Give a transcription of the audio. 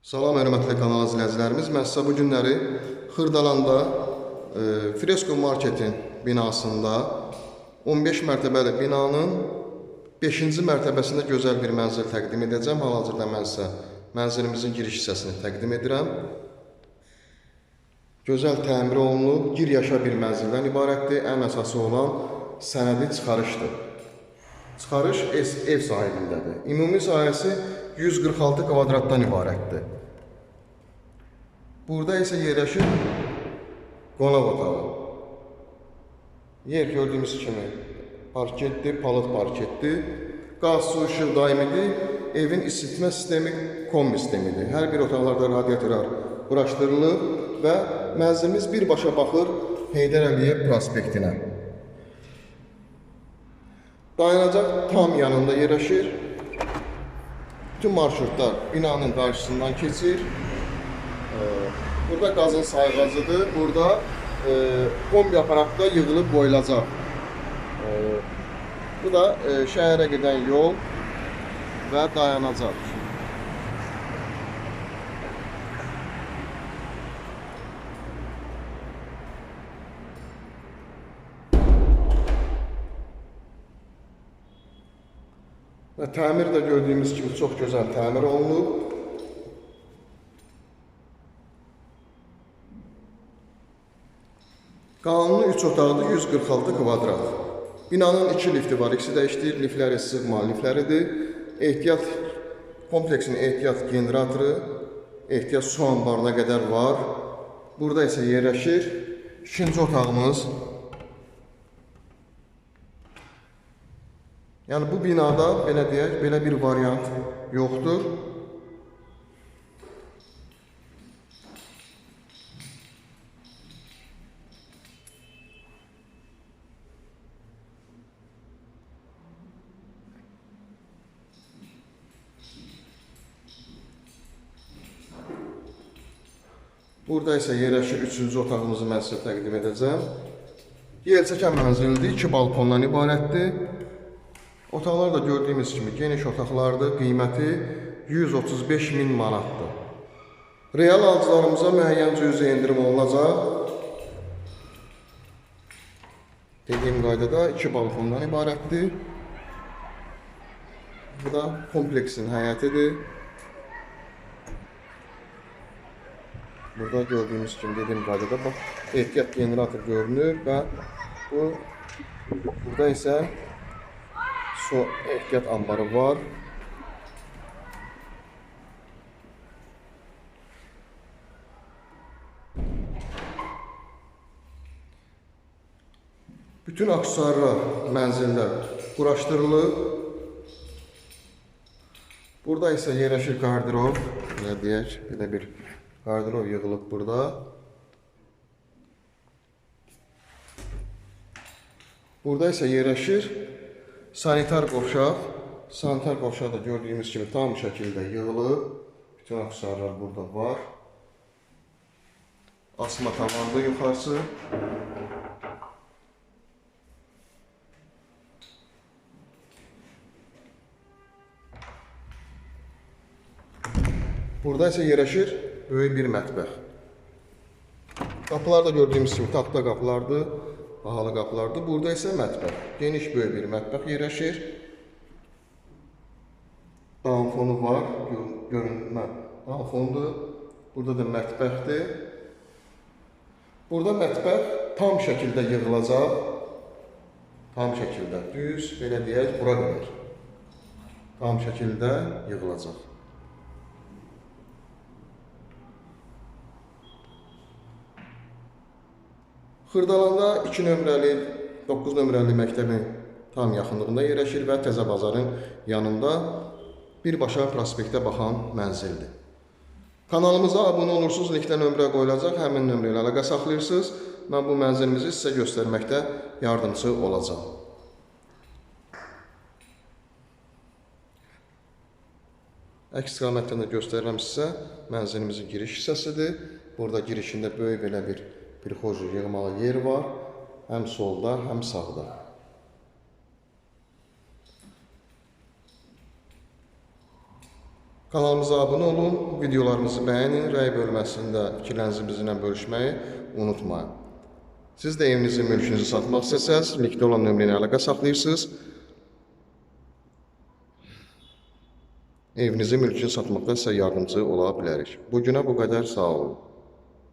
Salam hörmətli kanal izləyicilərimiz. Mən sizə bu günləri Xırdalanda e, Fresko Marketin binasında 15 mərtəbəli binanın 5-ci mərtəbəsində gözəl bir mənzil təqdim edəcəm. Hal-hazırda mən sizə mənzilimizin giriş hissəsini təqdim edirəm. Gözəl təmir olunub, gir yaşa bir mənzildən ibarətdir. Ən əsası olan sənədi çıxarışdır. Çıxarış ev, sahibindədir. Ümumi sahəsi 146 kvadratdan ibarətdir. Burada isə yerləşir qonaq otağı. Yer gördüyümüz kimi parketdir, palıd parketdir. Qaz, su, işıq daimidir. Evin isitmə sistemi kombi sistemidir. Hər bir otaqlarda radiatorlar quraşdırılıb və mənzilimiz birbaşa baxır Heydər Əliyev prospektinə. Dayanacaq tam yanında yerləşir. Bütün marşrutlar binanın qarşısından keçir. Burada qazın sayğacıdır. Burada e, kombi aparatda yığılıb qoyulacaq. Bu da e, şəhərə gedən yol və dayanacaq. Və təmir də gördüyümüz kimi çox gözəl təmir olunub. Qanuni 3 otaqlı 146 kvadrat. Binanın 2 lifti var, ikisi də işləyir. Liftləri sığma liftləridir. Ehtiyat kompleksinin ehtiyat generatoru, ehtiyat su anbarına qədər var. Burada isə yerləşir ikinci otağımız. Yəni bu binada belə deyək, belə bir variant yoxdur. Burada isə yerləşir üçüncü otağımızı mən sizə təqdim edəcəm. Yelçəkən mənzildir, iki balkondan ibarətdir. Otaqlar da gördüyümüz kimi geniş otaqlardır. Qiyməti 135 min manatdır. Real alıcılarımıza müəyyən cüzi endirim olunacaq. Dediyim qaydada iki balkondan ibarətdir. Bu da kompleksin həyətidir. Burada gördüyünüz kimi dediyim qaydada bax ehtiyat generator görünür və bu burada isə su ehtiyat anbarı var. Bütün aksesuarlar mənzildə quraşdırılıb. Burada isə yerləşir qardirob, belə deyək, belə bir qardirob yığılıb burada. Burada isə yerləşir sanitar qovşaq. Sanitar qovşaq da gördüyümüz kimi tam şəkildə yığılıb. Bütün aksesuarlar burada var. Asma tavanlı yuxarısı. Burada isə yerləşir böyük bir mətbəx. Qapılar da gördüyümüz kimi taxta qapılardır, bahalı qapılardır. Burada isə mətbəx. Geniş böyük bir mətbəx yerləşir. Dam fonu var, gör- görünmə dam fonudur. Burada da mətbəxdir. Burada mətbəx tam şəkildə yığılacaq. Tam şəkildə düz, belə deyək, bura qədər. Tam şəkildə yığılacaq. Xırdalanda 2 nömrəli, 9 nömrəli məktəbin tam yaxınlığında yerləşir və Təzə bazarın yanında birbaşa prospektə baxan mənzildir. Kanalımıza abunə olursunuz, linkdə nömrə qoyulacaq, həmin nömrə ilə əlaqə saxlayırsınız. Mən bu mənzilimizi sizə göstərməkdə yardımçı olacağam. Əks istiqamətdən də göstərirəm sizə mənzilimizin giriş hissəsidir. Burada girişində böyük belə bir prixoji yığmalı yer var. Həm solda, həm sağda. Kanalımıza abunə olun, videolarımızı bəyənin, rəy bölməsində fikirlərinizi bizimlə bölüşməyi unutmayın. Siz də evinizi, mülkünüzü satmaq istəsəz, linkdə olan nömrə ilə əlaqə saxlayırsınız. Evinizi, mülkünüzü satmaqda sizə yardımcı ola bilərik. Bu günə bu qədər sağ olun.